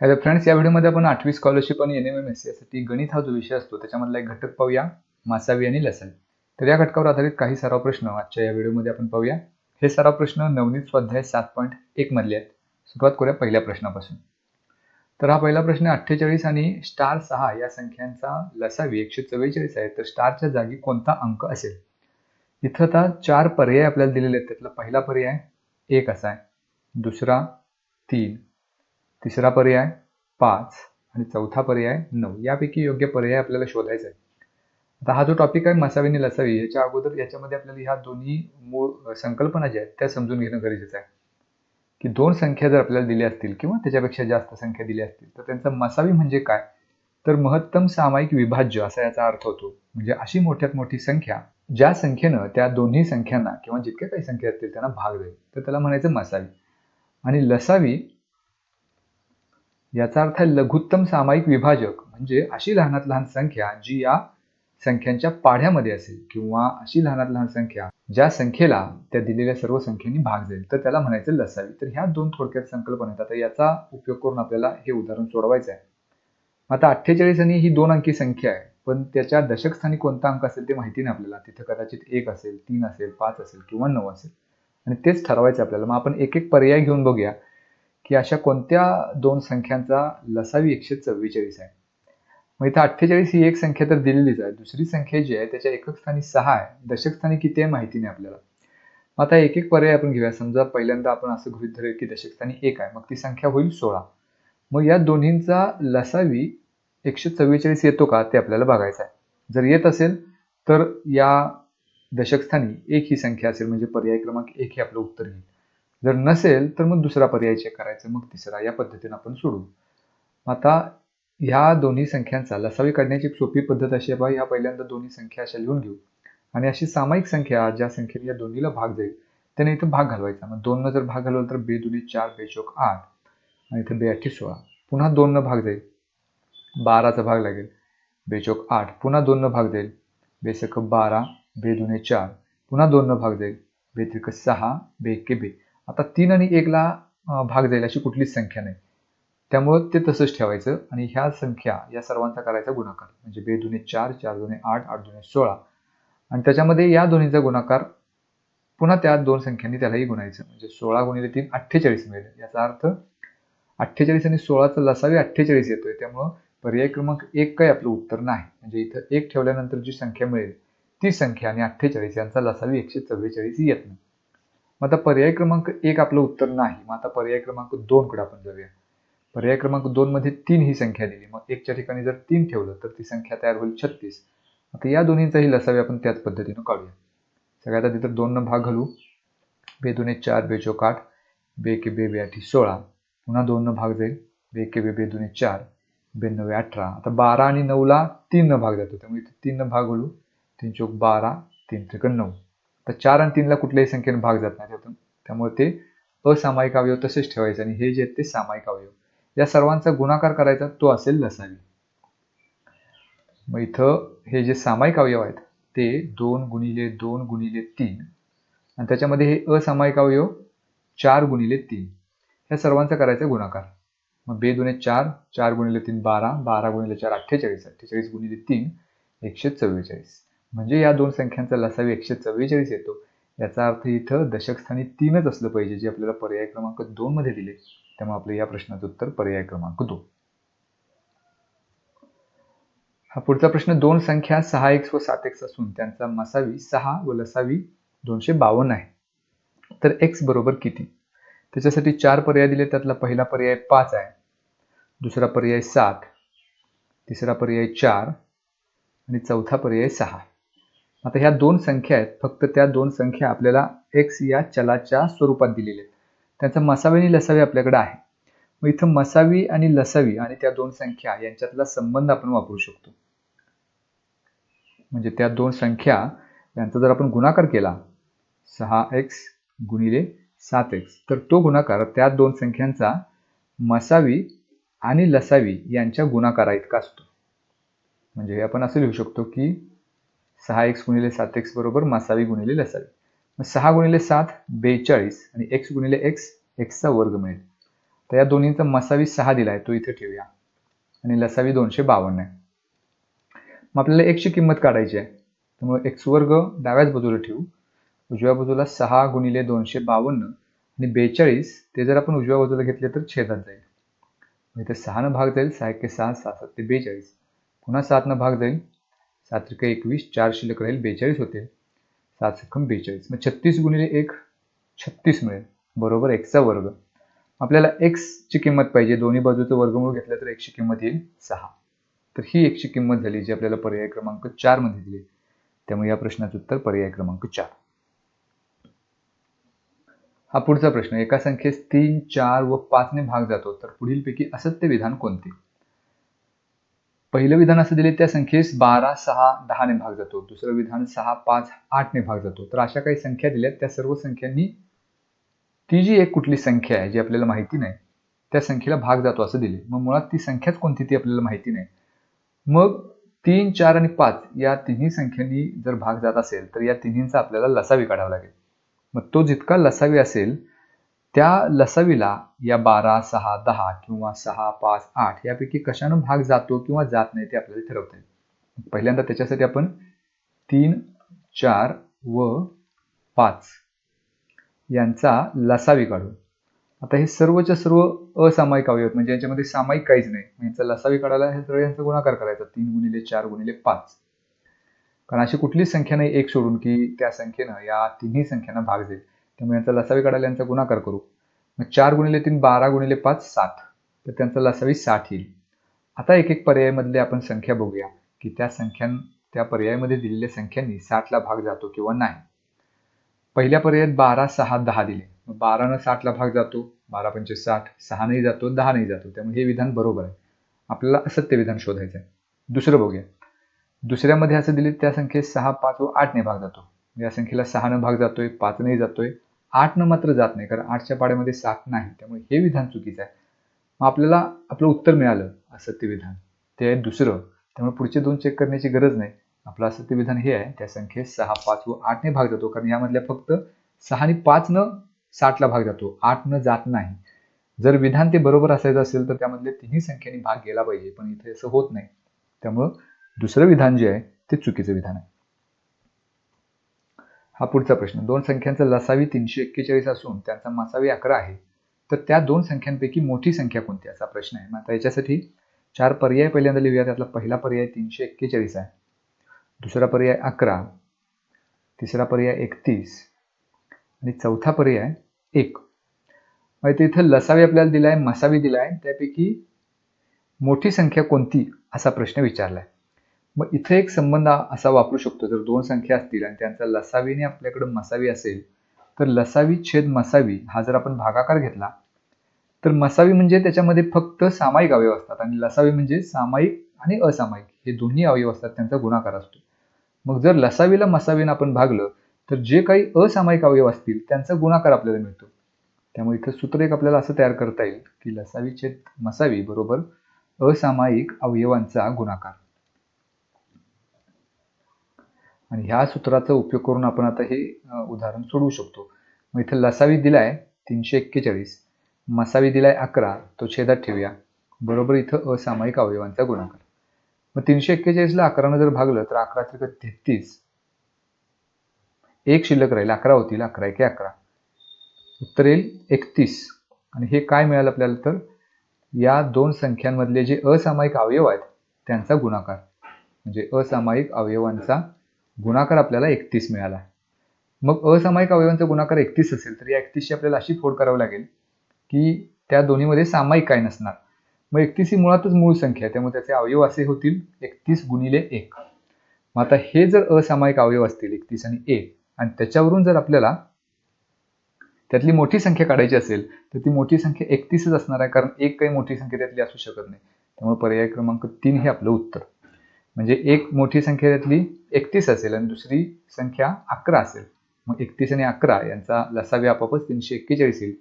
Hello friends या व्हिडिओमध्ये आपण आठवी स्कॉलरशिप आणि एन एम एम एस यासाठी गणित हा जो विषय असतो त्याच्यामधला एक घटक पाहूया मासावी आणि लसावी. तर या घटकावर आधारित काही सराव प्रश्न आजच्या या व्हिडिओमध्ये आपण पाहूया. हे सराव प्रश्न नवनीत स्वाध्याय सात पॉईंट एक मधले आहेत. सुरुवात करूया पहिल्या प्रश्नापासून. तर हा पहिला प्रश्न अठ्ठेचाळीस आणि स्टार सहा या संख्यांचा लसावी एकशे चव्वेचाळीस आहे. तर स्टारच्या जागी कोणता अंक असेल? इथं आता चार पर्याय आपल्याला दिलेले आहेत. त्यातला पहिला पर्याय एक असा आहे. दुसरा तीन. तिसरा पर्याय पाच आणि चौथा पर्याय नऊ. यापैकी योग्य पर्याय आपल्याला शोधायचा आहे. आता हा जो टॉपिक आहे मसावी आणि लसावी याच्या अगोदर याच्यामध्ये आपल्याला ह्या दोन्ही मूळ संकल्पना ज्या आहेत त्या समजून घेणं गरजेचं आहे. की दोन संख्या जर आपल्याला दिल्या असतील किंवा त्याच्यापेक्षा जास्त संख्या दिल्या असतील तर त्यांचा मसावी म्हणजे काय? तर महत्तम सामायिक विभाज्य असा याचा अर्थ होतो. म्हणजे अशी मोठ्यात मोठी संख्या ज्या संख्येनं त्या दोन्ही संख्यांना किंवा जितक्या काही संख्या असतील त्यांना भाग देईल. तर त्याला म्हणायचं मसावी. आणि लसावी याचा अर्थ आहे लघुत्तम सामायिक विभाजक म्हणजे अशी लहानात लहान संख्या जी या संख्यांच्या पाढ्यामध्ये असेल किंवा अशी लहानात लहान संख्या ज्या संख्येला त्या दिलेल्या सर्व संख्येनी भाग जाईल. तर त्याला म्हणायचं लसावी. तर ह्या दोन थोडक्यात संकल्पना आहेत आता याचा उपयोग करून आपल्याला हे उदाहरण सोडवायचं आहे. आता अठ्ठेचाळीस आणि ही दोन अंकी संख्या आहे पण त्याच्या दशकस्थानी कोणता अंक असेल ते माहिती नाही आपल्याला. तिथं कदाचित एक असेल तीन असेल पाच असेल किंवा नऊ असेल. आणि तेच ठरवायचं आपल्याला. मग आपण एक एक पर्याय घेऊन बघूया. की अशा कोणत्या दोन संख्यांचा लसावी एकशे चव्वेचाळीस आहे. मग इथं अठ्ठेचाळीस ही एक संख्या तर दिलेलीच आहे. दुसरी संख्या जी आहे त्याच्या एकक स्थानी सहा आहे. दशक स्थानी किती आहे माहिती नाही आपल्याला. मग आता एक एक पर्याय आपण घेऊया. समजा पहिल्यांदा आपण असं गृहित धरूया की दशक स्थानी एक आहे. मग ती संख्या होईल सोळा. मग या दोन्हींचा लसावी एकशे चव्वेचाळीस येतो का ते आपल्याला बघायचं आहे. जर येत असेल तर या दशकस्थानी एक ही संख्या असेल म्हणजे पर्याय क्रमांक एक हे आपलं उत्तर येईल. जर नसेल तर मग दुसरा पर्याय चेक करायचा मग तिसरा. या पद्धतीने आपण सोडू. आता ह्या दोन्ही संख्यांचा लसावी काढण्याची एक सोपी पद्धत अशी आहे बा ह्या पहिल्यांदा दोन्ही संख्या अशा लिहून घेऊ. आणि अशी सामायिक संख्या ज्या संख्येने या दोन्हीला भाग जाईल त्याने इथं भाग घालवायचा. मग दोननं जर भाग घालवला तर बे दुनी चार बेचोक आठ. आणि इथं बे अठ्ठी सोळा. पुन्हा दोननं भाग जाईल. बाराचा भाग लागेल. बेचोक आठ. पुन्हा दोननं भाग जाईल. बेसक बारा बे दुने चार. पुन्हा दोननं भाग जाईल. बे सहा बे एक्के बे. आता तीन आणि एकला भाग जाईल अशी कुठलीच संख्या नाही. त्यामुळं ते तसंच ठेवायचं आणि ह्या संख्या या सर्वांचा करायचा गुणाकार. म्हणजे बे दुने चार चार दुने आठ आठ दुने सोळा. आणि त्याच्यामध्ये या दोन्हीचा गुणाकार पुन्हा त्या दोन संख्यांनी त्यालाही गुणायचं. म्हणजे सोळा गुणिले तीन अठ्ठेचाळीस मिळेल. याचा अर्थ अठ्ठेचाळीस आणि सोळाचा लसावी अठ्ठेचाळीस येतोय. त्यामुळं पर्याय क्रमांक एक काही आपलं उत्तर नाही. म्हणजे इथं एक ठेवल्यानंतर जी संख्या मिळेल ती संख्या आणि अठ्ठेचाळीस यांचा लसावी एकशे चव्वेचाळीस येत नाही. मग आता पर्याय क्रमांक एक आपलं उत्तर नाही. मग आता पर्याय क्रमांक दोन कडे आपण जाऊया. पर्याय क्रमांक दोन मध्ये तीन ही संख्या दिली. मग एकच्या ठिकाणी जर तीन ठेवलं तर ती संख्या तयार होईल छत्तीस. आता या दोन्हीचाही लसावी आपण त्याच पद्धतीनं काढूया. सगळ्यात आधी तर दोननं भाग घालू. बे दोन चार बे चौक आठ बे के बे बे आठी सोळा. पुन्हा दोननं भाग जाईल. बे के बे बे दोन चार बे नव्वे अठरा. आता बारा आणि नऊला तीननं भाग जातो. त्यामुळे इथे तीननं भाग घालू. तीन चौक बारा तीन त्रिकण नऊ. तर चार आणि तीनला कुठल्याही संख्येने भाग जात नाही. त्यातून त्यामुळे ते असामायिक अवयव तसेच ठेवायचे आणि हे जे आहेत ते सामायिक अवयव. या सर्वांचा गुणाकार करायचा तो असेल लसावी. मग इथं हे जे सामायिक अवयव आहेत ते दोन गुणिले दोन गुणिले तीन. आणि त्याच्यामध्ये हे असामायिक अवयव चार गुणिले तीन. ह्या सर्वांचा करायचा गुणाकार. मग बे दोन चार चार गुणिले तीन बारा बारा गुणिले चार अठ्ठेचाळीस अठ्ठेचाळीस गुणिले तीन एकशे चव्वेचाळीस. म्हणजे या दोन संख्यांचा लसावी एकशे चव्वेचाळीस येतो. याचा अर्थ इथं दशकस्थानी तीनच असलं पाहिजे जे आपल्याला पर्याय क्रमांक दोन मध्ये दिले. त्यामुळे आपलं या प्रश्नाचं उत्तर पर्याय क्रमांक दोन. हा पुढचा प्रश्न दोन संख्या सहा एक्स व सात एक्स असून त्यांचा मसावी सहा व लसावी दोनशे बावन्न आहे. तर एक्स बरोबर किती? त्याच्यासाठी चार पर्याय दिले त्यातला पहिला पर्याय पाच आहे. दुसरा पर्याय सात. तिसरा पर्याय चार. आणि चौथा पर्याय सहा. आता ह्या दोन संख्या आहेत. फक्त त्या दोन संख्या आपल्याला एक्स या चलाच्या स्वरूपात दिलेल्या आहेत. त्यांचा मसावी आणि लसावी आपल्याकडे आहे. मग इथं मसावी आणि लसावी आणि त्या दोन संख्या यांच्यातला संबंध आपण वापरू शकतो. म्हणजे त्या दोन संख्या यांचा जर आपण गुणाकार केला सहा एक्स गुणिले सात एक्स तर तो गुणाकार त्या दोन संख्यांचा मसावी आणि लसावी यांच्या गुणाकारा इतका असतो. म्हणजे आपण असं लिहू शकतो की सहा एक्स गुणिले सात एक्स बरोबर मसावी गुणिले लसावी. मग सहा गुणिले सात बेचाळीस आणि एक्स गुणिले एक्स एक्सचा वर्ग मिळेल. तर या दोन्हींचा मसावी सहा दिला आहे तो इथे ठेवूया. आणि लसावी दोनशे बावन्न आहे. मग आपल्याला एकची किंमत काढायची आहे. त्यामुळे एक्स वर्ग डाव्याच बाजूला ठेवू. उजव्या बाजूला सहा गुणिले दोनशे बावन्न आणि बेचाळीस ते जर आपण उजव्या बाजूला घेतले तर छेदात जाईल. मग इथे सहानं भाग जाईल सहा एके सहा सहा सात ते बेचाळीस. पुन्हा सातनं भाग जाईल सात एकवीस चार शिल्लक राहील बेचाळीस होते. सात सक्कम बेचाळीस. मग छत्तीस गुणिले एक छत्तीस मिळेल. बरोबर एक्सचा वर्ग. आपल्याला एक्सची किंमत पाहिजे. दोन्ही बाजूचं वर्गमूळ घेतलं तर एकची किंमत येईल सहा. तर ही एकची किंमत झाली जी आपल्याला पर्याय क्रमांक चारमध्ये दिली. त्यामुळे या प्रश्नाचं उत्तर पर्याय क्रमांक चार. हा पुढचा प्रश्न एका संख्येस तीन चार व पाचने भाग जातो तर पुढीलपैकी असत्य विधान कोणते? पहिलं विधान असं दिले त्या संख्येस बारा सहा दहाने भाग जातो. दुसरं विधान सहा पाच आठने भाग जातो. तर अशा काही संख्या दिल्यात त्या सर्व संख्यांनी ती जी एक कुठली संख्या आहे जी आपल्याला माहिती नाही त्या संख्येला भाग जातो असं दिले. मग मुळात ती संख्याच कोणती ती आपल्याला माहिती नाही. मग तीन चार आणि पाच या तिन्ही संख्यांनी जर भाग जात असेल तर या तिन्हींचा आपल्याला लसावी काढावा लागेल. मग तो जितका लसावी असेल त्या लसावीला या बारा सहा दहा किंवा सहा पाच आठ यापैकी कशानं भाग जातो किंवा जात नाही ते आपल्याला ठरवता येईल. पहिल्यांदा त्याच्यासाठी आपण तीन चार व पाच यांचा लसावी काढू. आता हे सर्वच्या सर्व असामायिक अवयव म्हणजे यांच्यामध्ये सामायिक काहीच नाही. यांचा लसावी काढायला हे सर्व यांचा गुणाकार करायचा तीन गुणिले चार गुणिले पाच. कारण अशी कुठलीच संख्या नाही एक सोडून की त्या संख्येनं या तिन्ही संख्यांना भाग जाईल त्यामुळे यांचा लसावी काढायला यांचा गुणाकार करू. मग चार गुणिले तीन बारा गुणिले पाच सात. तर त्यांचा लसावी साठ येईल. आता एक एक पर्यायामधले आपण संख्या बघूया की त्या संख्या त्या पर्यायामध्ये दिलेल्या संख्यांनी साठला भाग जातो किंवा नाही. पहिल्या पर्यायात बारा सहा दहा दिले. मग बारानं साठला भाग जातो बारा पंचे साठ सहा नाही जातो दहा नाही जातो. त्यामुळे हे विधान बरोबर आहे. आपल्याला असत्य विधान शोधायचं आहे दुसरं बघूया. दुसऱ्यामध्ये असं दिले त्या संख्येत सहा पाच व आठने भाग जातो. या संख्येला सहानं भाग जातोय पाचनेही जातोय. आठनं मात्र जात नाही कारण आठच्या पाड्यामध्ये सात नाही. त्यामुळे हे विधान चुकीचं आहे. मग आपल्याला आपलं उत्तर मिळालं असत्य विधान ते आहे दुसरं. त्यामुळे पुढचे दोन चेक करण्याची गरज नाही. आपलं असत्य विधान हे आहे. त्या संख्येत सहा पाच व आठने भाग जातो कारण यामधल्या फक्त सहा आणि पाचनं साठला भाग जातो. आठनं जात नाही. जर विधान ते बरोबर असायचं असेल तर त्यामधले तिन्ही संख्येने भाग गेला पाहिजे पण इथे असं होत नाही. त्यामुळं दुसरं विधान जे आहे ते चुकीचं विधान आहे. हा पुढचा प्रश्न. दोन संख्यांचा लसावी तीनशे एक्केचाळीस असून त्यांचा मसावी अकरा आहे. तर त्या दोन संख्यांपैकी मोठी संख्या कोणती असा प्रश्न आहे. मग आता याच्यासाठी चार पर्याय पहिल्यांदा लिहूया त्यातला पहिला पर्याय तीनशे एक्केचाळीस आहे. दुसरा पर्याय अकरा. तिसरा पर्याय एकतीस. आणि चौथा पर्याय एक. मग इथं लसावी आपल्याला दिला आहे मसावी दिलाय. त्यापैकी मोठी संख्या कोणती? असा प्रश्न विचारला आहे मग इथे एक संबंध असा वापरू शकतो. जर दोन संख्या असतील आणि त्यांचा लसावीने आपल्याकडे मसावी असेल तर लसावी छेद मसावी हा जर आपण भागाकार घेतला तर मसावी म्हणजे त्याच्यामध्ये फक्त सामायिक अवयव असतात आणि लसावी म्हणजे सामायिक आणि असामायिक हे दोन्ही अवयव असतात त्यांचा गुणाकार असतो. मग जर लसावीला मसावीनं आपण भागलं तर जे काही असामायिक अवयव असतील त्यांचा गुणाकार आपल्याला मिळतो. त्यामुळे इथं सूत्र एक आपल्याला असं तयार करता येईल की लसावी छेद मसावी बरोबर असामायिक अवयवांचा गुणाकार. आणि ह्या सूत्राचा उपयोग करून आपण आता हे उदाहरण सोडवू शकतो. मग इथं लसावी दिलाय तीनशे एक्केचाळीस मसावी दिलाय अकरा तो छेदात ठेवूया. बरोबर इथं असामायिक अवयवांचा गुणाकार. मग तीनशे एक्केचाळीसला अकरानं जर भागलं तर अकरा त्रिक तेहतीस. एक शिल्लक राहील अकरा होतील अकरा एके अकरा. उत्तर येईल एकतीस. आणि हे काय मिळालं आपल्याला तर? या दोन संख्यांमधले जे असामायिक अवयव आहेत त्यांचा गुणाकार. म्हणजे असामायिक अवयवांचा गुणाकार आपल्याला एकतीस मिळाला. मग असामायिक अवयवांचा गुणाकार एकतीस असेल तर या एकतीसची आपल्याला अशी फोड करावी लागेल की त्या दोन्हीमध्ये सामायिक काय नसणार. मग एकतीस ही मुळातच मूळ संख्या आहे त्यामुळे त्याचे अवयव असे होतील एकतीस गुणिले एक. मग आता हे जर असामायिक अवयव असतील एकतीस आणि एक आणि त्याच्यावरून जर आपल्याला त्यातली मोठी संख्या काढायची असेल तर ती मोठी संख्या एकतीसच असणार आहे कारण एक काही मोठी संख्या त्यातली असू शकत नाही. त्यामुळे पर्याय क्रमांक तीन हे आपलं उत्तर. म्हणजे एक मोठी संख्या त्यातली एकतीस असेल आणि दुसरी संख्या अकरा असेल. मग एकतीस आणि अकरा यांचा लसावी आपापच तीनशे एक्केचाळीस येईल.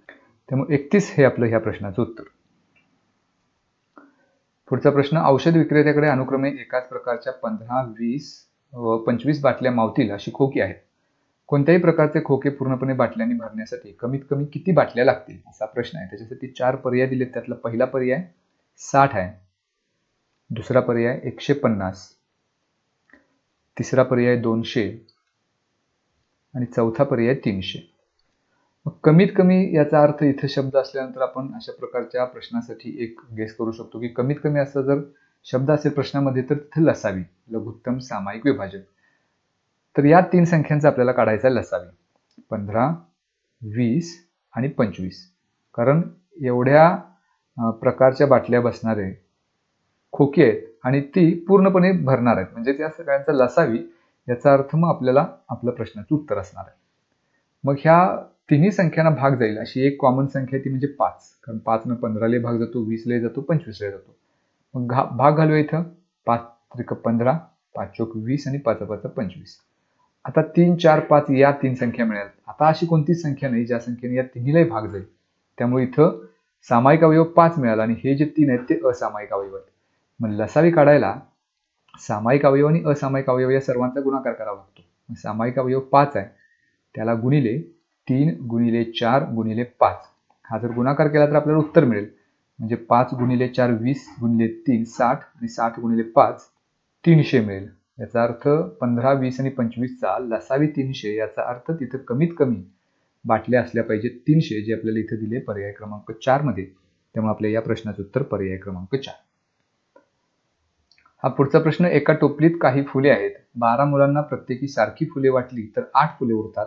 त्यामुळे एकतीस हे आपलं ह्या प्रश्नाचं उत्तर. पुढचा प्रश्न औषध विक्रेत्याकडे अनुक्रमे एकाच प्रकारच्या पंधरा वीस व पंचवीस बाटल्या मावतील अशी खोकी आहेत. कोणत्याही प्रकारचे खोके पूर्णपणे बाटल्यांनी भरण्यासाठी कमीत कमी किती बाटल्या लागतील? असा प्रश्न आहे. त्याच्यासाठी चार पर्याय दिलेत. त्यातला पहिला पर्याय साठ आहे. दुसरा पर्याय एकशे पन्नास तिसरा पर्याय दोनशे. आणि चौथा पर्याय तीनशे. मग कमीत कमी याचा अर्थ इथे शब्द असल्यानंतर आपण अशा प्रकारच्या प्रश्नासाठी एक गेस करू शकतो की कमीत कमी असं जर शब्द असेल प्रश्नामध्ये तर तिथे लसावी लघुत्तम सामायिक विभाजक तर या तीन संख्यांचा आपल्याला काढायचा लसावी. पंधरा वीस आणि पंचवीस. कारण एवढ्या प्रकारच्या बाटल्या बसणारे खोकी आहेत आणि ती पूर्णपणे भरणार आहेत. म्हणजे त्या सगळ्यांचा लसावी याचा अर्थ मग आपल्याला आपल्या प्रश्नाचं उत्तर असणार आहे. मग ह्या तिन्ही संख्यांना भाग जाईल. अशी एक कॉमन संख्या आहे ती म्हणजे पाच. कारण पाच न पंधराले भाग जातो वीसला जातो पंचवीसला जातो. मग घा भाग घालूया इथं. पाच त्रिक पंधरा पाच चोक वीस आणि पाच पाच पंचवीस. आता तीन चार पाच या तीन संख्या मिळाल्या आता अशी कोणतीच संख्या नाही ज्या संख्येने या तिन्हीलाही भाग जाईल. त्यामुळे इथं सामायिक अवयव पाच मिळाला आणि हे जे तीन आहेत ते असामायिक अवयव आहेत. मग लसावी काढायला सामायिक अवयव आणि असामायिक अवयव या सर्वांचा गुणाकार करावा लागतो. सामायिक अवयव पाच आहे. त्याला गुणिले तीन गुणिले चार गुणिले पाच. हा जर गुणाकार केला तर आपल्याला उत्तर मिळेल. म्हणजे पाच गुणिले चार वीस गुणिले तीन साठ आणि साठ गुणिले पाच तीनशे मिळेल. याचा अर्थ पंधरा वीस आणि पंचवीसचा लसावी तीनशे याचा अर्थ तिथं कमीत कमी बाटल्या असल्या पाहिजेत तीनशे जे आपल्याला इथं दिले पर्याय क्रमांक चारमध्ये. त्यामुळे आपल्या या प्रश्नाचं उत्तर पर्याय क्रमांक चार. हा पुढचा प्रश्न एका टोपलीत काही फुले आहेत. बारा मुलांना प्रत्येकी सारखी फुले वाटली तर आठ फुले उरतात.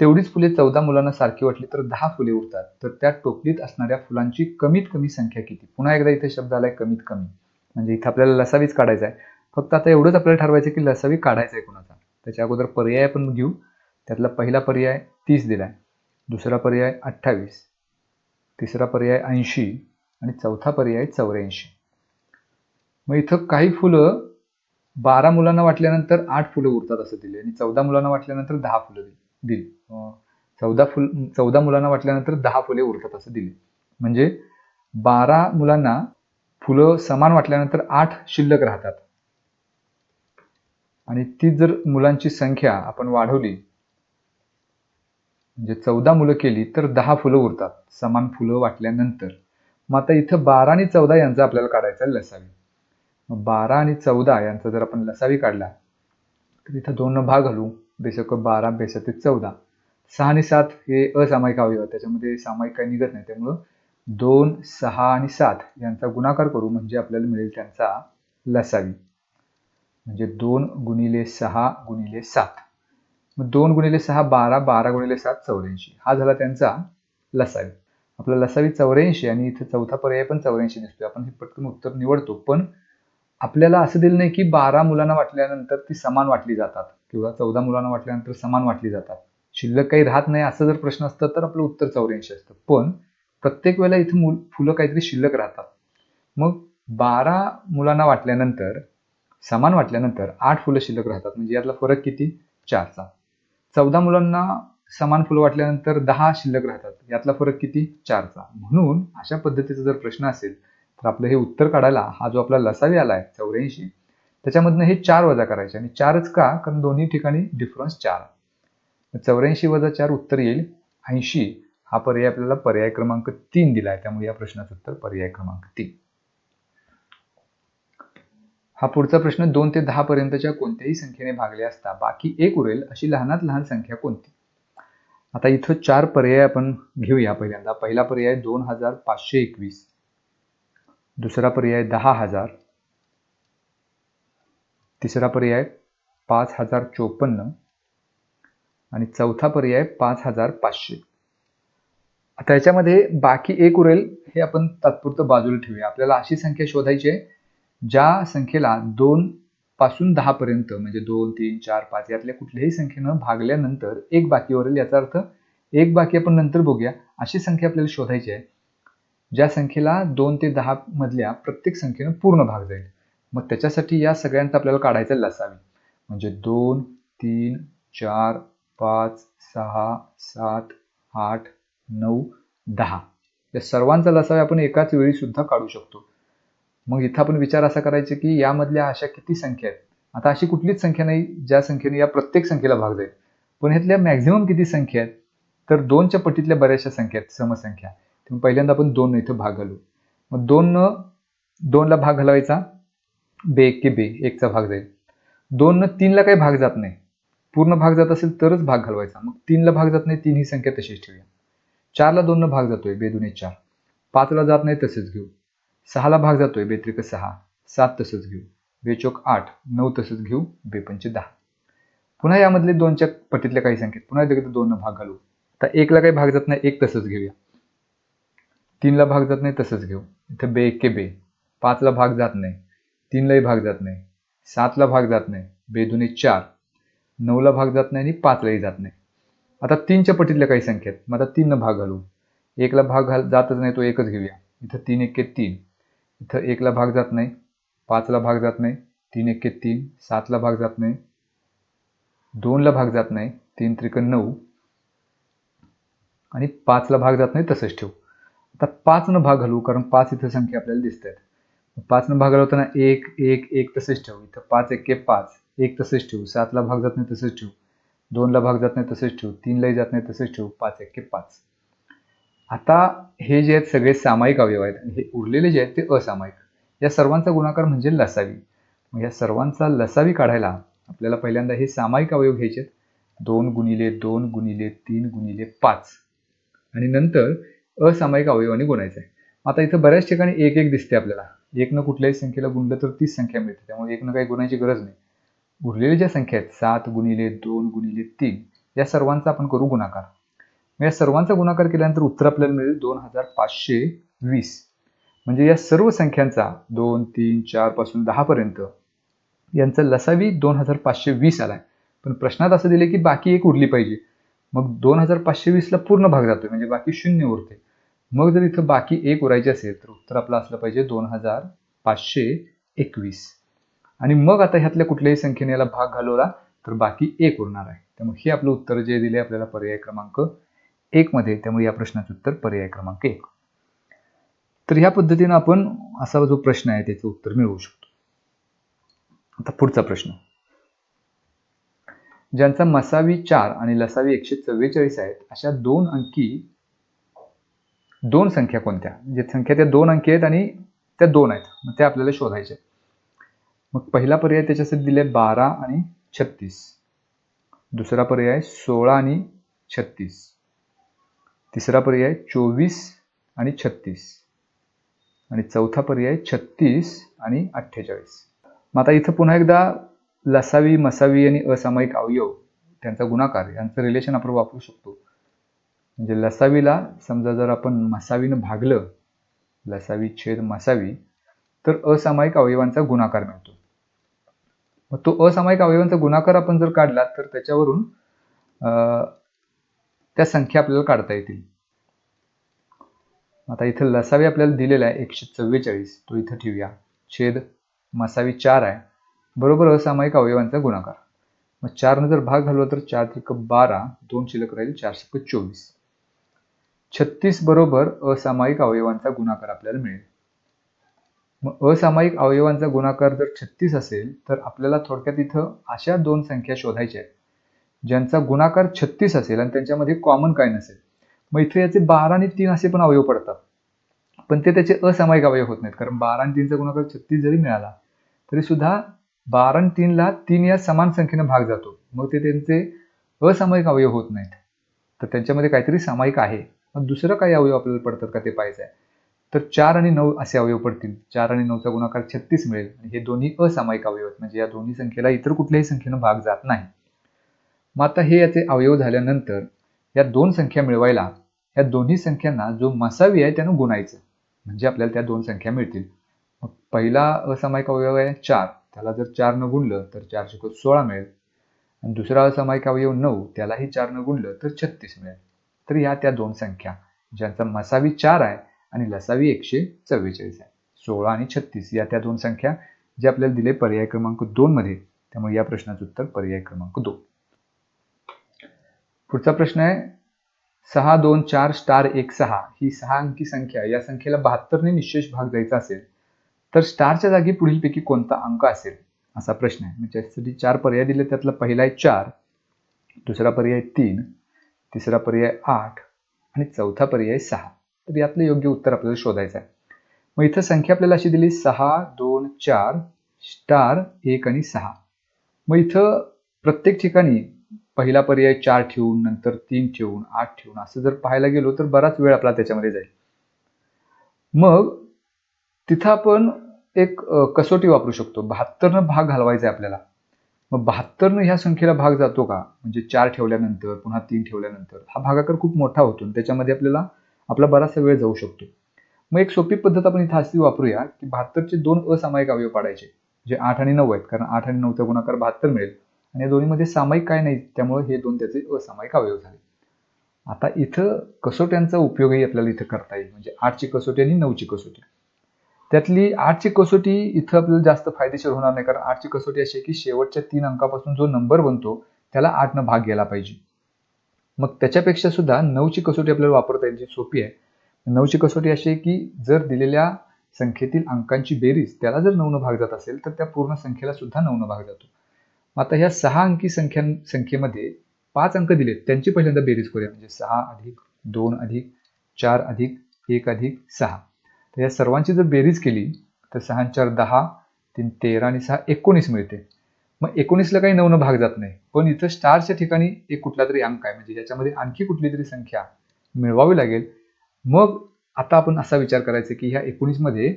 तेवढीच फुले चौदा मुलांना सारखी वाटली तर दहा फुले उरतात. तर त्या टोपलीत असणाऱ्या फुलांची कमीत कमी संख्या किती? पुन्हा एकदा इथे शब्द आलाय कमीत कमी. म्हणजे इथे आपल्याला लसावीच काढायचा आहे. फक्त आता एवढंच आपल्याला ठरवायचं की लसावी काढायचा आहे कोणाचा. त्याच्या अगोदर पर्याय आपण घेऊ. त्यातला पहिला पर्याय तीस दिलाय. दुसरा पर्याय अठ्ठावीस. तिसरा पर्याय ऐंशी. आणि चौथा पर्याय चौऱ्याऐंशी. मग इथं काही फुलं बारा मुलांना वाटल्यानंतर आठ फुलं उरतात असं दिले आणि चौदा मुलांना वाटल्यानंतर दहा फुलं दिली चौदा फुल चौदा मुलांना वाटल्यानंतर दहा फुले उरतात असं दिले म्हणजे बारा मुलांना फुलं समान वाटल्यानंतर आठ शिल्लक राहतात. आणि ती जर मुलांची संख्या आपण वाढवली म्हणजे चौदा मुलं केली तर दहा फुलं उरतात समान फुलं वाटल्यानंतर. मग आता इथं बारा आणि चौदा यांचा आपल्याला काढायचा लसावी. बारा आणि चौदा यांचा जर आपण लसावी काढला तर इथं दोन भाग घालू बेशक बारा बेसक चौदा. सहा आणि सात हे असामायिक अवयव आहेत. त्याच्यामध्ये सामायिक काही निघत नाही. त्यामुळं दोन सहा आणि सात यांचा गुणाकार करू म्हणजे आपल्याला मिळेल त्यांचा लसावी. म्हणजे दोन गुणिले सहा गुणिले सात. मग दोन गुणिले सहा बारा बारा गुणिले सात चौऱ्याऐंशी. हा झाला त्यांचा लसावी. आपला लसावी चौऱ्याऐंशी आणि इथे चौथा पर्याय पण चौऱ्याऐंशी दिसतोय आपण हे पटकन उत्तर निवडतो. पण आपल्याला असं दिलं नाही की बारा मुलांना वाटल्यानंतर ती समान वाटली जातात किंवा चौदा मुलांना वाटल्यानंतर समान वाटली जातात. शिल्लक काही राहत नाही असं जर प्रश्न असतं तर आपलं उत्तर चौऱ्याऐंशी असतं. पण प्रत्येक वेळेला इथं मुल फुलं काहीतरी शिल्लक राहतात. मग बारा मुलांना वाटल्यानंतर समान वाटल्यानंतर आठ फुलं शिल्लक राहतात. म्हणजे यातला फरक किती? चारचा. चौदा मुलांना समान फुलं वाटल्यानंतर दहा शिल्लक राहतात. यातला फरक किती? चारचा. म्हणून अशा पद्धतीचा जर प्रश्न असेल तर आपलं हे उत्तर काढायला हा जो आपला लसावी आलाय चौऱ्याऐंशी त्याच्यामधनं हे चार वजा करायचे आणि चारच का? कारण दोन्ही ठिकाणी डिफरन्स चार. चौऱ्याऐंशी वजा चार उत्तर येईल. ऐंशी हा पर्याय आपल्याला पर्याय क्रमांक तीन दिला आहे. त्यामुळे या प्रश्नाचं उत्तर पर्याय क्रमांक तीन. हा पुढचा प्रश्न दोन ते दहा पर्यंतच्या कोणत्याही संख्येने भागले असता बाकी एक उरेल अशी लहानात लहान संख्या कोणती? आता इथं चार पर्याय आपण घेऊया पहिल्यांदा. पहिला पर्याय दोन हजार पाचशे एकवीस. दुसरा पर्याय दहा हजार. तिसरा पर्याय पाच हजार चोपन्न. आणि चौथा पर्याय पाच हजार पाचशे. आता याच्यामध्ये बाकी एक उरेल हे आपण तात्पुरतं बाजूला ठेवूया. आपल्याला अशी संख्या शोधायची आहे ज्या संख्येला दोन पासून दहा पर्यंत म्हणजे दोन तीन चार पाच यातल्या कुठल्याही संख्येनं भागल्यानंतर एक बाकी उरेल याचा अर्थ एक बाकी आपण नंतर बघूया. अशी संख्या आपल्याला शोधायची आहे. ज्या संख्येला दोन ते दहा मधल्या प्रत्येक संख्येनं पूर्ण भाग जाईल. मग त्याच्यासाठी या सगळ्यांचा आपल्याला काढायचा लसावी म्हणजे दोन तीन चार पाच सहा सात आठ नऊ दहा. या सर्वांचा लसावी आपण एकाच वेळी सुद्धा काढू शकतो. मग इथं आपण विचार असा करायचा की यामधल्या अशा किती संख्या आहेत? आता अशी कुठलीच संख्या नाही ज्या संख्येने या प्रत्येक संख्येला भाग जाईल. पण ह्यातल्या मॅक्झिमम किती संख्या आहेत? तर दोनच्या पटीतल्या बऱ्याचशा संख्या आहेत समसंख्या. तेव्हा पहिल्यांदा आपण दोन इथं भाग घालू. मग दोन दोनला भाग घालवायचा. बे एक के बे एकचा भाग जाईल. दोन तीनला काही भाग जात नाही. पूर्ण भाग जात असेल तरच भाग घालवायचा. मग तीनला भाग जात नाही तीन ही संख्या तशीच ठेवूया. चारला दोननं भाग जातोय बेदुने चार. पाचला जात नाही तसंच घेऊ. सहाला भाग जातोय बेत्रिक सहा. सात तसंच घेऊ. बेचोक आठ. नऊ तसंच घेऊ बेपंचे दहा. पुन्हा यामधले दोनच्या पटीतल्या काही संख्येत पुन्हा एकदा दोन भाग घालू. आता एकला काही भाग जात नाही एक तसंच घेऊया. तीनला भाग जात नाही तसंच घेऊ इथं बे एक्के बे पाचला भाग जात नाही तीनलाही भाग जात नाही सातला भाग जात नाही बेदुने चार नऊला भाग जात नाही आणि पाचलाही जात नाही आता तीनच्या पटीतल्या काही संख्या आहेत मग आता तीननं भाग घालू एकला भाग घाल जातच नाही तो एकच घेऊया इथं तीन एक तीन इथं एकला भाग जात नाही पाचला भाग जात नाही तीन एक तीन सातला भाग जात नाही दोनला भाग जात नाही तीन त्रिक नऊ आणि पाचला भाग जात नाही तसंच ठेवू आता पाचनं भाग घालू कारण पाच इथं संख्या आपल्याला दिसत आहेत पाचनं भाग घालवताना एक एक एक तसेच ठेवू. इथं पाच एक पाच. एक तसेच ठेवू. सातला भाग जात नाही तसंच ठेवू. दोनला भाग जात नाही तसंच ठेवू. तीनलाही जात नाही तसंच ठेवू. पाच एक पाच. आता हे जे आहेत सगळे सामायिक अवयव आहेत आणि हे उरलेले जे आहेत ते असामायिक. या सर्वांचा गुणाकार म्हणजे लसावी. मग या सर्वांचा लसावी काढायला आपल्याला पहिल्यांदा हे सामायिक अवयव घ्यायचे आहेत दोन गुणिले दोन गुणिले तीन गुणिले पाच. आणि नंतर असामायिक अवयवाने गुणायचं आहे आता इथं बऱ्याच ठिकाणी एक एक दिसते आपल्याला. एकनं कुठल्याही संख्येला गुणलं तर तीच संख्या मिळते. त्यामुळे एकनं काही गुणायची गरज नाही. उरलेल्या ज्या संख्या आहेत सात गुणिले दोन गुणिले तीन या सर्वांचा आपण करू गुणाकार. या सर्वांचा गुणाकार केल्यानंतर उत्तर आपल्याला मिळेल दोन हजार पाचशे वीस. म्हणजे या सर्व संख्यांचा दोन तीन चारपासून दहा पर्यंत यांचा लसावी दोन हजार पाचशे वीस आलाय. पण प्रश्नात असं दिले की बाकी एक उरली पाहिजे. मग दोन हजार पाचशे वीसला पूर्ण भाग जातोय. म्हणजे बाकी शून्य उरते मग जर इथं बाकी एक उरायचे असेल तर उत्तर आपलं असलं पाहिजे दोन हजार पाचशे एकवीस. आणि मग आता ह्यातल्या कुठल्याही संख्येने याला भाग घालवला तर बाकी एक उरणार आहे. त्यामुळे हे आपलं उत्तर जे दिले आपल्याला पर्याय क्रमांक एक मध्ये त्यामुळे या प्रश्नाचं उत्तर पर्याय क्रमांक एक. तर ह्या पद्धतीनं आपण असा जो प्रश्न आहे त्याचं उत्तर मिळवू शकतो. आता पुढचा प्रश्न. ज्यांचा मसावी चार आणि लसावी एकशे चव्वेचाळीस आहेत अशा दोन अंकी दोन संख्या कोणत्या? जे संख्या त्या दोन अंकी आहेत आणि त्या दोन आहेत. मग ते आपल्याला शोधायचे मग पहिला पर्याय त्याच्यासाठी दिले बारा आणि छत्तीस. दुसरा पर्याय सोळा आणि छत्तीस. तिसरा पर्याय चोवीस आणि छत्तीस. आणि चौथा पर्याय छत्तीस आणि अठ्ठेचाळीस. मग आता इथं पुन्हा एकदा लसावी मसावी आणि असामायिक अवयव त्यांचा गुणाकार यांचं रिलेशन आपण वापरू शकतो. म्हणजे लसावीला समजा जर आपण मसावीनं भागलं लसावी छेद मसावी तर असामायिक अवयवांचा गुणाकार मिळतो. मग तो असामायिक अवयवांचा गुणाकार आपण जर काढला तर त्याच्यावरून त्या संख्या आपल्याला काढता येतील. आता इथं लसावी आपल्याला दिलेला आहे एकशे चव्वेचाळीस. तो इथं ठेवूया. छेद मसावी चार आहे. बरोबर असामायिक अवयवांचा गुणाकार. मग चारनं जर भाग घालवला तर चार त्रिक बारा दोन शिल्लक राहील चार चोवीस छत्तीस बरोबर असामायिक अवयवांचा गुणाकार आपल्याला मिळेल. मग असामायिक अवयवांचा गुणाकार जर छत्तीस असेल तर आपल्याला थोडक्यात इथं अशा दोन संख्या शोधायच्या आहेत. ज्यांचा गुणाकार छत्तीस असेल आणि त्यांच्यामध्ये कॉमन काय नसेल मग इथे याचे बारा आणि तीन असे पण अवयव पडतात. पण ते त्याचे असामायिक अवयव होत नाहीत. कारण बारा आणि तीनचा गुणाकार छत्तीस जरी मिळाला तरी सुद्धा बारा आणि तीनला तीन या समान संख्येने भाग जातो. मग ते त्यांचे असामायिक अवयव होत नाहीत. तर त्यांच्यामध्ये काहीतरी सामायिक आहे. मग दुसरं काही अवयव आपल्याला पडतात का ते पाहायचं आहे तर चार आणि नऊ असे अवयव पडतील. चार आणि नऊचा गुणाकार छत्तीस मिळेल. आणि हे दोन्ही असामायिक अवयव आहेत. म्हणजे या दोन्ही संख्येला इतर कुठल्याही संख्येनं भाग जात नाही. मग आता हे याचे अवयव झाल्यानंतर या दोन संख्या मिळवायला या दोन्ही संख्यांना जो मसावी आहे त्यानं गुणायचं. म्हणजे आपल्याला त्या दोन संख्या मिळतील. मग पहिला असामायिक अवयव आहे चार. त्याला जर चारनं गुणलं तर चार शिकत सोळा मिळेल. आणि दुसरा असामायिक अवयव नऊ. त्यालाही चारनं गुणलं तर छत्तीस मिळेल. तर या त्या दोन संख्या ज्यांचा मसावी चार आहे आणि लसावी एकशे चव्वेचाळीस आहे. सोळा आणि छत्तीस या त्या दोन संख्या जे आपल्याला दिले पर्याय क्रमांक दोन मध्ये त्यामुळे या प्रश्नाचं उत्तर पर्याय क्रमांक दोन. पुढचा प्रश्न आहे सहा दोन चार स्टार एक सहा ही सहा अंकी संख्या या संख्येला बहात्तरने निशेष भाग द्यायचा असेल तर स्टारच्या जागी पुढीलपैकी कोणता अंक असेल? असा प्रश्न आहे. म्हणजे त्यासाठी चार पर्याय दिले त्यातला पहिला आहे चार दुसरा पर्याय तीन तिसरा पर्याय आठ आणि चौथा पर्याय सहा. तर यातलं योग्य उत्तर आपल्याला शोधायचं आहे मग इथं संख्या आपल्याला अशी दिली सहा दोन चार स्टार एक आणि सहा. मग इथं प्रत्येक ठिकाणी पहिला पर्याय चार ठेवून नंतर तीन ठेवून आठ ठेवून असं जर पाहायला गेलो तर बराच वेळ आपला त्याच्यामध्ये जाईल. मग तिथं आपण एक कसोटी वापरू शकतो. बहात्तरनं भाग घालवायचा आहे आपल्याला. मग बहात्तरनं ह्या संख्येला भाग जातो का? म्हणजे चार ठेवल्यानंतर पुन्हा तीन ठेवल्यानंतर हा भागाकार खूप मोठा होतो आणि त्याच्यामध्ये आपल्याला आपला बराचसा वेळ जाऊ शकतो. मग एक सोपी पद्धत आपण इथं अशी वापरूया की बहात्तरचे दोन असामायिक अवयव पाडायचे जे आठ आणि नऊ आहेत कारण आठ आणि नऊचा गुणाकार बहात्तर मिळेल. आणि या दोन्हीमध्ये सामायिक काय नाही त्यामुळे हे दोन त्याचे असामायिक अवयव झाले. आता इथं कसोट्यांचा उपयोगही आपल्याला इथं करता येईल. म्हणजे आठची कसोटी आणि नऊची कसोटी. त्यातली आठची कसोटी इथं आपल्याला जास्त फायदेशीर होणार नाही कारण आठची कसोटी अशी आहे की शेवटच्या तीन अंकापासून जो नंबर बनतो त्याला आठनं भाग गेला पाहिजे. मग त्याच्यापेक्षा सुद्धा नऊची कसोटी आपल्याला वापरता येईल जी सोपी आहे. नऊची कसोटी अशी आहे की जर दिलेल्या संख्येतील अंकांची बेरीज त्याला जर नऊनं भाग जात असेल तर त्या पूर्ण संख्येला सुद्धा नऊनं भाग जातो. मग आता ह्या सहा अंकी संख्या संख्येमध्ये पाच अंक दिलेत त्यांची पहिल्यांदा बेरीज करूया. म्हणजे सहा अधिक दोन अधिक चार अधिक एक अधिक सहा. तर या सर्वांची जर बेरीज केली तर सहा चार दहा तीन तेरा आणि सहा एकोणीस मिळते. मग एकोणीसला काही नऊनं भाग जात नाही. पण इथं स्टारच्या ठिकाणी एक कुठला तरी अंक आहे. म्हणजे याच्यामध्ये आणखी कुठली तरी संख्या मिळवावी लागेल. मग आता आपण असा विचार करायचा की ह्या एकोणीसमध्ये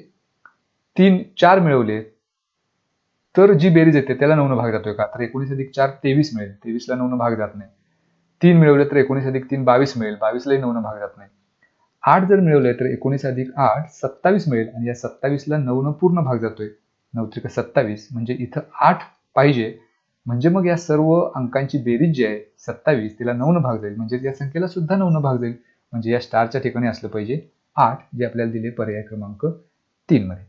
तीन चार मिळवले तर जी बेरीज येते त्याला नऊनं भाग जातोय का? तर एकोणीस अधिक चार तेवीस मिळेल. तेवीसला नऊनं भाग जात नाही. तीन मिळवले तर एकोणीस अधिक तीन बावीस मिळेल. बावीसलाही नऊनं भाग जात नाही. आठ जर मिळवले तर एकोणीस अधिक आठ सत्तावीस मिळेल. आणि या सत्तावीसला नऊनं पूर्ण भाग जातोय. नऊ त्रिक सत्तावीस म्हणजे इथं आठ पाहिजे. म्हणजे मग या सर्व अंकांची बेरीज जी आहे सत्तावीस तिला नऊनं भाग जाईल. म्हणजे या संख्येला सुद्धा नऊनं भाग जाईल. म्हणजे या स्टारच्या ठिकाणी असलं पाहिजे आठ जे आपल्याला दिले पर्याय क्रमांक तीन मध्ये.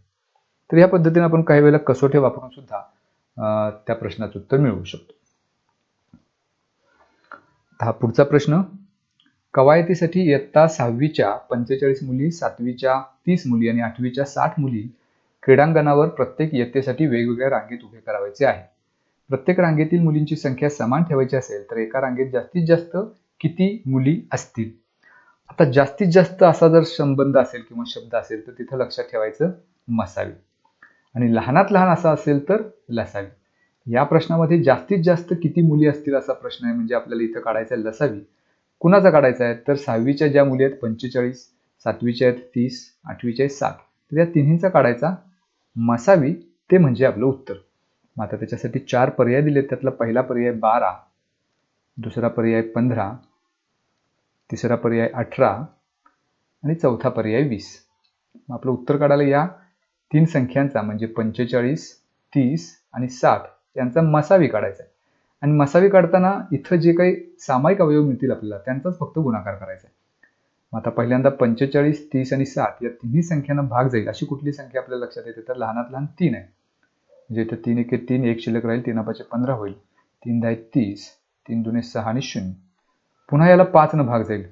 तर या पद्धतीने आपण काही वेळेला कसोटे वापरून सुद्धा त्या प्रश्नाचं उत्तर मिळवू शकतो. हा पुढचा प्रश्न कवायतीसाठी इयत्ता सहावीच्या पंचेचाळीस मुली सातवीच्या तीस मुली आणि आठवीच्या साठ मुली क्रीडांगणावर प्रत्येक इयत्तेसाठी वेगवेगळ्या रांगेत उभे करावायचे आहे. प्रत्येक रांगेतील मुलींची संख्या समान ठेवायची असेल तर एका रांगेत जास्तीत जास्त किती मुली असतील? आता जास्तीत जास्त असा जर संबंध असेल किंवा शब्द असेल तर तिथं लक्षात ठेवायचं मसावी. आणि लहानात लहान असा असेल तर लसावी. या प्रश्नामध्ये जास्तीत जास्त किती मुली असतील असा प्रश्न आहे म्हणजे आपल्याला इथं काढायचा लसावी. कुणाचा काढायचा आहे? तर सहावीच्या ज्या मुली आहेत पंचेचाळीस सातवीच्या आहेत तीस आठवीच्या आहेत सात तर या तिन्हींचा काढायचा. मसावी ते म्हणजे आपलं उत्तर. मग आता त्याच्यासाठी चार पर्याय दिलेत. त्यातला पहिला पर्याय बारा दुसरा पर्याय पंधरा तिसरा पर्याय अठरा आणि चौथा पर्याय वीस. मग आपलं उत्तर काढायला या. तीन संख्यांचा म्हणजे पंचेचाळीस तीस आणि साठ यांचा मसावी काढायचा आहे. आणि मसावी काढताना इथं जे काही सामायिक अवयव मिळतील आपल्याला त्यांचाच फक्त गुणाकार करायचा आहे. मग आता पहिल्यांदा पंचेचाळीस तीस आणि सात या तिन्ही संख्यांना भाग जाईल. अशी कुठली संख्या आपल्या लक्षात येते? तर लहानात लहान तीन आहे. म्हणजे इथं तीन एके तीन एक शिल्लक राहील तीन पाचशे पंधरा होईल. तीन दहा तीस तीन दुने सहा आणि शून्य. पुन्हा याला पाचनं भाग जाईल.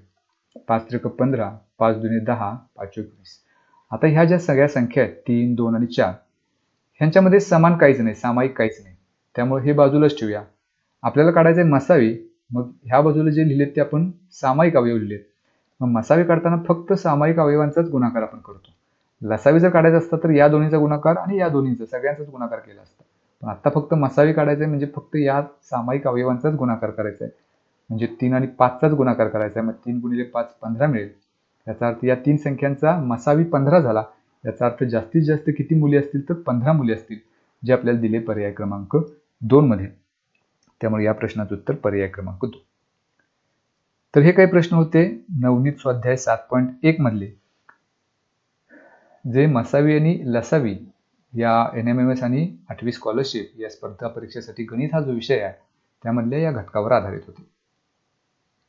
पाच त्रिक पंधरा पाच दुने दहा पाच एकवीस आता ह्या ज्या सगळ्या संख्या आहेत तीन दोन आणि चार ह्यांच्यामध्ये समान काहीच नाही सामायिक काहीच नाही. त्यामुळे हे बाजूलाच ठेवूया. आपल्याला काढायचं आहे मसावी. मग ह्या बाजूला जे लिहिलेत ते आपण सामायिक अवयव लिहिलेत. मग मसावी काढताना फक्त सामायिक अवयवांचाच गुणाकार आपण करतो. लसावी जर काढायचं असतं तर या दोन्हीचा गुणाकार आणि या दोन्हीचा सगळ्यांचाच गुणाकार केला असता. पण आता फक्त मसावी काढायचं आहे म्हणजे फक्त या सामायिक अवयवांचाच गुणाकार करायचा आहे म्हणजे तीन आणि पाचचाच गुणाकार करायचा आहे मग तीन गुणिले पाच पंधरा मिळेल. याचा अर्थ या तीन संख्यांचा मसावी पंधरा झाला. याचा अर्थ जास्तीत जास्त किती मुली असतील तर पंधरा मुली असतील जे आपल्याला दिले पर्याय क्रमांक दोन मध्ये. त्यामुळे या प्रश्नाचं उत्तर पर्याय क्रमांक दोन. तर हे काही प्रश्न होते. नवनीत स्वाध्याय सात पॉईंट एक मधले. जे मसावी आणि लसावी या एन एम एम एस आणि आठवी स्कॉलरशिप या स्पर्धा परीक्षेसाठी गणित हा जो विषय आहे त्यामधल्या या घटकावर आधारित होते.